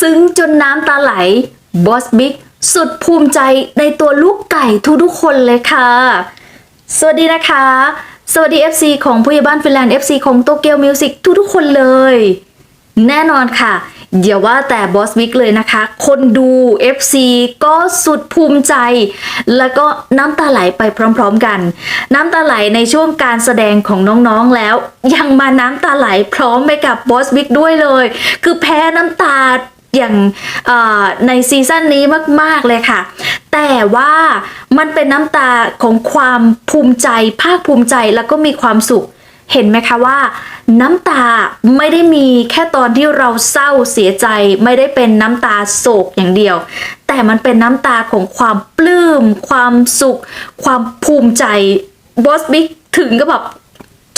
ซึ้งจนน้ำตาไหลบอสบิ๊กสุดภูมิใจในตัวลูกไก่ทุกๆคนเลยค่ะ สวัสดีนะคะ สวัสดี FC ของผู้ใหญ่บ้านฟินแลนด์ FC ของโตเกียวมิวสิกทุกๆคนเลย แน่นอนค่ะอย่าว่าแต่บอสบิ๊กเลยนะคะ คนดู FC ก็สุดภูมิใจ แล้วก็น้ำตาไหลไปพร้อมๆกัน น้ำตาไหลในช่วงการแสดงของน้องๆแล้ว ยังมาน้ำตาไหลพร้อมไปกับบอสบิ๊กด้วยเลย คือแพ้น้ำตา อย่างในซีซั่นนี้มาก ๆ เลยค่ะ แต่ว่ามันเป็นน้ำตาของความภูมิใจ ภาคภูมิใจแล้วก็มีความสุข เห็นไหมคะว่าน้ำตาไม่ได้มีแค่ตอนที่เราเศร้าเสียใจ ไม่ได้เป็นน้ำตาโศกอย่างเดียว แต่มันเป็นน้ำตาของความปลื้ม ความสุข ความภูมิใจบอสบิ๊กถึงก็แบบ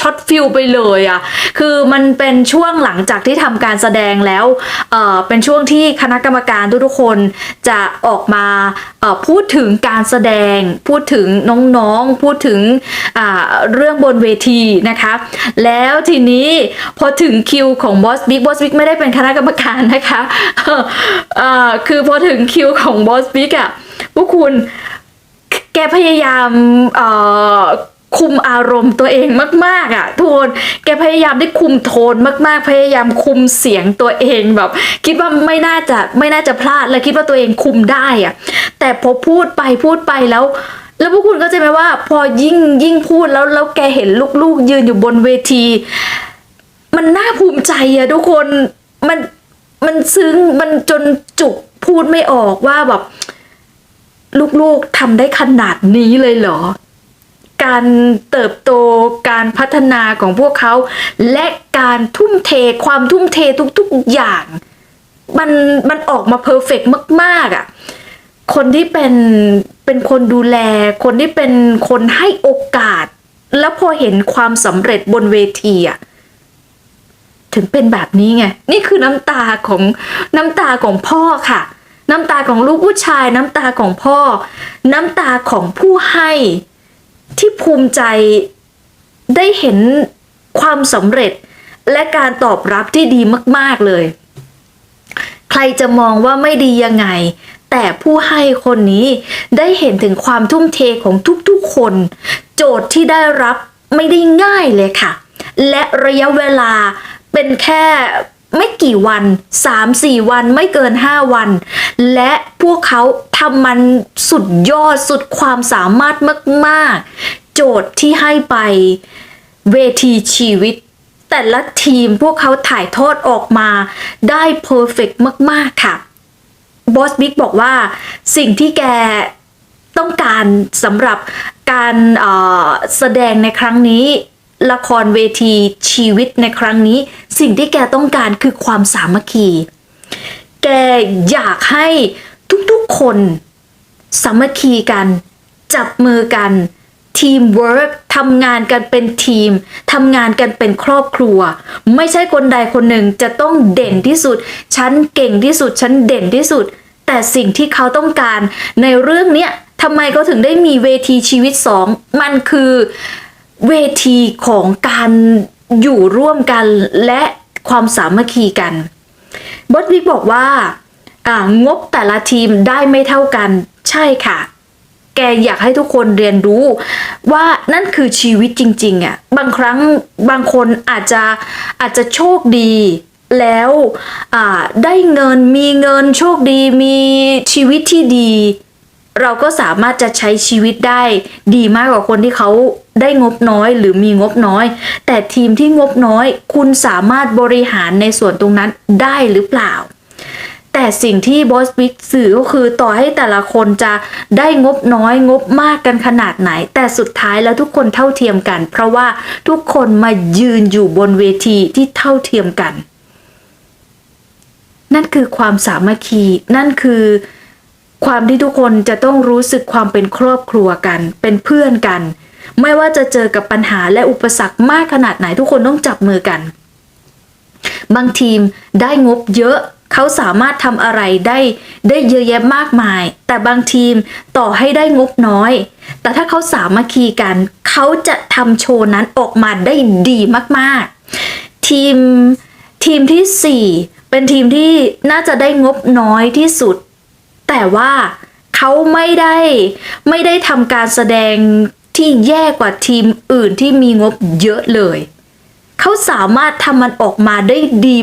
ช็อตฟิลไปเลยอะคือมันเป็นช่วงหลังจากที่ทำการแสดงแล้วเออเป็นช่วงที่คณะกรรมการทุกๆคนจะออกมาพูดถึงการแสดง พูดถึงน้องๆ พูดถึงเรื่องบนเวทีนะคะ แล้วทีนี้พอถึงคิวของบอสบิ๊กบอสบิ๊กไม่ได้เป็นคณะกรรมการนะคะคือพอถึงคิวของบอสบิ๊กอะพวกคุณแกพยายามเคุมอารมณ์ตัวเองมาก ๆอะทุกคนแกพยายามได้คุมโทนมาก ๆ พยายามคุมเสียงตัวเองแบบ คิดว่าไม่น่าจะไม่น่าจะพลาดและคิดว่าตัวเองคุมได้อะ แต่พอพูดไปพูดไปแล้ว แล้วพวกคุณก็จะไหมว่า พอยิ่งยิ่งพูดแล้วแล้วแกเห็นลูกๆ ยืนอยู่บนเวที มันน่าภูมิใจอะทุกคนมันมันซึ้งมันจนจุกพูดไม่ออกว่าแบบ ลูกๆทำได้ขนาดนี้เลยเหรอ การเติบโตการพัฒนาของพวกเขา และการทุ่มเทความทุ่มเททุกๆอย่าง มันมันออกมาเพอร์เฟกมาก ๆอะ่ะคนที่เป็นเป็นคนดูแล คนที่เป็นคนให้โอกาส แล้วพอเห็นความสำเร็จบนเวทีอะถึงเป็นแบบนี้ไง นี่คือน้ำตาของน้ำตาของพ่อค่ะ น้ำตาของลูกผู้ชาย น้ำตาของพ่อ น้ำตาของผู้ให้ ที่ภูมิใจได้เห็นความสำเร็จและการตอบรับที่ดีมาก ๆ เลย ใครจะมองว่าไม่ดียังไง แต่ผู้ให้คนนี้ได้เห็นถึงความทุ่มเทของทุก ๆ คน โจทย์ที่ได้รับไม่ได้ง่ายเลยค่ะ และระยะเวลาเป็นแค่ ไม่กี่วัน3-4วันไม่เกิน5วัน และพวกเขาทำมันสุดยอดสุดความสามารถมาก ๆ โจทย์ที่ให้ไปเวทีชีวิต แต่ละทีมพวกเขาถ่ายทอดออกมาได้เพอร์เฟกมาก ๆ ค่ะบอสบิ๊กบอกว่าสิ่งที่แกต้องการสำหรับการแสดงในครั้งนี้ ละครเวทีชีวิตในครั้งนี้ สิ่งที่แกต้องการคือความสามัคคี แกอยากให้ทุกๆคน สามัคคีกัน จับมือกันทีมเวิร์กทำงานกันเป็นทีมทำงานกันเป็นครอบครัว ไม่ใช่คนใดคนหนึ่งจะต้องเด่นที่สุด ฉันเก่งที่สุด ฉันเด่นที่สุด แต่สิ่งที่เขาต้องการในเรื่องเนี้ยทำไมเขาถึงได้มีเวทีชีวิตสองมันคือ เวทีของการอยู่ร่วมกันและความสามัคคีกันบอสบิ๊กบอกว่าอ่า งบแต่ละทีมได้ไม่เท่ากันใช่ค่ะ แกอยากให้ทุกคนเรียนรู้ว่านั่นคือชีวิตจริงๆอะ่ะบางครั้งบางคนอาจจะอาจจะโชคดีแล้วได้เงินมีเงินโชคดีมีชีวิตที่ดี เราก็สามารถจะใช้ชีวิตได้ดีมากกว่าคนที่เขา ได้งบน้อยหรือมีงบน้อย แต่ทีมที่งบน้อย คุณสามารถบริหารในส่วนตรงนั้นได้หรือเปล่า แต่สิ่งที่บอสบิ๊กสื่อก็คือต่อให้แต่ละคนจะได้งบน้อยงบมากกันขนาดไหน แต่สุดท้ายแล้วทุกคนเท่าเทียมกัน เพราะว่าทุกคนมายืนอยู่บนเวทีที่เท่าเทียมกัน นั่นคือความสามัคคีนั่นคือความที่ทุกคนจะต้องรู้สึกความเป็นครอบครัวกัน เป็นเพื่อนกัน ไม่ว่าจะเจอกับปัญหาและอุปสรรคมากขนาดไหนทุกคนต้องจับมือกัน บางทีมได้งบเยอะเขาสามารถทำอะไรได้ได้เยอะแยะมากมาย แต่บางทีมต่อให้ได้งบน้อย แต่ถ้าเขาสามัคคีกัน เขาจะทำโชว์นั้นออกมาได้ดีมากๆ ทีมทีมที่เป็นทีมที่น่าจะได้งบน้อยที่สุด แต่ว่าเขาไม่ได้ไม่ได้ทำการแสดง ที่แย่กว่าทีมอื่นที่มีงบเยอะเลย เขาสามารถทำมันออกมาได้ดี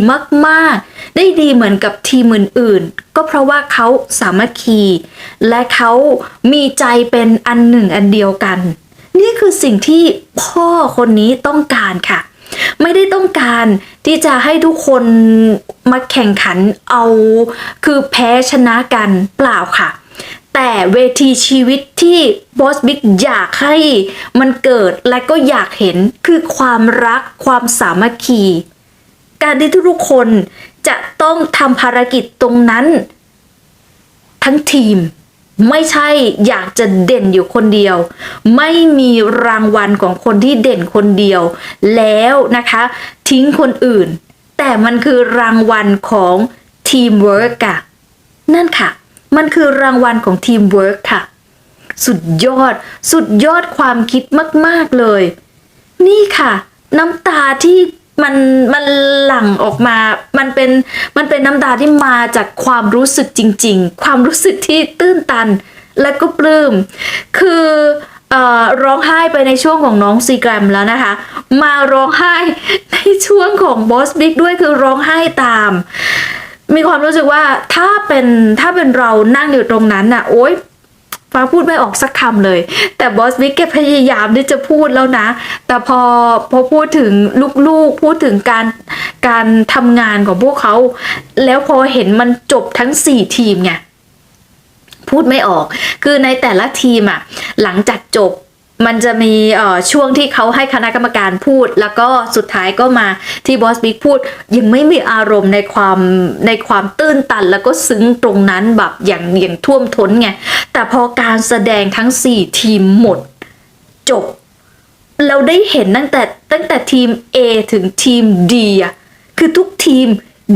มากๆ ได้ดีเหมือนกับทีมอื่นๆ ก็เพราะว่าเขาสามัคคี และเขามีใจเป็นอันหนึ่งอันเดียวกัน นี่คือสิ่งที่พ่อคนนี้ต้องการค่ะไม่ได้ต้องการที่จะให้ทุกคนมาแข่งขันเอา คือแพ้ชนะกันเปล่าค่ะ แต่เวทีชีวิตที่บอสบิ๊กอยากให้มันเกิดและก็อยากเห็นคือความรักความสามัคคี การที่ทุกคนจะต้องทำภารกิจตรงนั้น ทั้งทีมไม่ใช่อยากจะเด่นอยู่คนเดียว ไม่มีรางวัลของคนที่เด่นคนเดียว แล้วนะคะทิ้งคนอื่น แต่มันคือรางวัลของทีมเวิร์กอะนั่นค่ะ มันคือรางวัลของทีมเวิร์กค่ะ สุดยอด สุดยอดความคิดมาก ๆ เลย นี่ค่ะ น้ำตาที่มันมันหลั่งออกมา มันเป็นมันเป็นน้ำตาที่มาจากความรู้สึกจริง ๆ ความรู้สึกที่ตื้นตัน และก็ปลื้ม คืออร้องไห้ไปในช่วงของน้องซีแกรมแล้วนะคะ มาร้องไห้ในช่วงของบอสบิ๊กด้วยคือร้องไห้ตาม มีความรู้สึกว่าถ้าเป็นถ้าเป็นเรานั่งอยู่ตรงนั้นน่ะ โอ๊ยฟ้าพูดไม่ออกสักคำเลย แต่บอสบิ๊กแกพยายามที่จะพูดแล้วนะ แต่พอพอพูดถึงลูกๆ พูดถึงการการทำงานของพวกเขา แล้วพอเห็นมันจบทั้งสี่ทีมไงพูดไม่ออก คือในแต่ละทีมอะหลังจากจบ มันจะมีเอ่อช่วงที่เขาให้คณะกรรมการพูด แล้วก็สุดท้ายก็มาที่บอสบิ๊กพูด ยังไม่มีอารมณ์ในความในความตื้นตัน แล้วก็ซึ้งตรงนั้นแบบอย่างอย่างท่วมท้นไง แต่พอการแสดงทั้ง 4 ทีมหมดจบ เราได้เห็นตั้งแต่ตั้งแต่ทีม A ถึงทีม D อะคือทุกทีม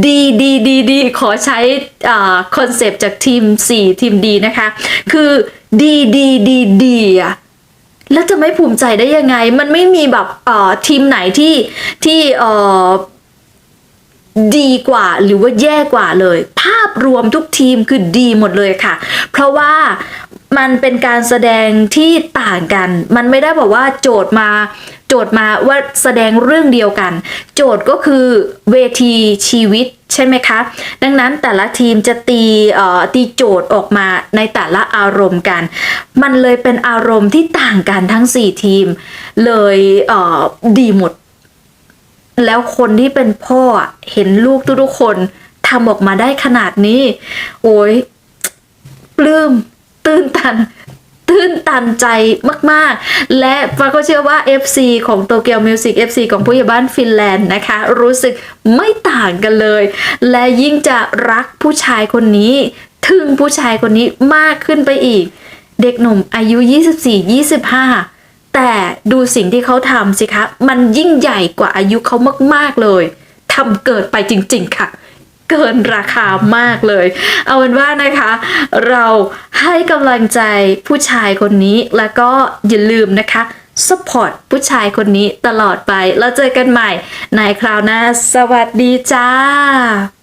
ดีดีดีดีขอใช้คอนเซปต์จากทีม 4 ทีม D นะคะ คือดีดีดีดีอะ แล้วจะไม่ภูมิใจได้ยังไง มันไม่มีแบบเอ่อทีมไหนที่ที่เอ่อดีกว่าหรือว่าแย่กว่าเลย ภาพรวมทุกทีมคือดีหมดเลยค่ะ เพราะว่ามันเป็นการแสดงที่ต่างกัน มันไม่ได้บอกว่าโจทย์มา โจทย์มาว่าแสดงเรื่องเดียวกัน โจทย์ก็คือเวทีชีวิตใช่ไหมคะ ดังนั้นแต่ละทีมจะตีเอ่อตีโจทย์ออกมาในแต่ละอารมณ์กัน มันเลยเป็นอารมณ์ที่ต่างกันทั้ง 4 ทีม เลยเอ่อดีหมด แล้วคนที่เป็นพ่อเห็นลูกทุกๆคนทำออกมาได้ขนาดนี้ โอ้ยปลื้มตื้นตัน ตื้นตันใจมาก ๆ และฟ้าก็เชื่อว่า FC ของโตเกียวมิวสิก FC ของผู้ใหญ่บ้านฟินแลนด์นะคะ รู้สึกไม่ต่างกันเลย และยิ่งจะรักผู้ชายคนนี้ ถึงผู้ชายคนนี้มากขึ้นไปอีก เด็กหนุ่มอายุ 24-25 แต่ดูสิ่งที่เขาทำสิคะ มันยิ่งใหญ่กว่าอายุเขามาก ๆ เลยทำเกิดไปจริง ๆ ค่ะ เกินราคามากเลย เอาเป็นว่านะคะ เราให้กำลังใจผู้ชายคนนี้แล้วก็อย่าลืมนะคะสปอร์ตผู้ชายคนนี้ตลอดไป แล้วเจอกันใหม่ในคราวหน้า สวัสดีจ้า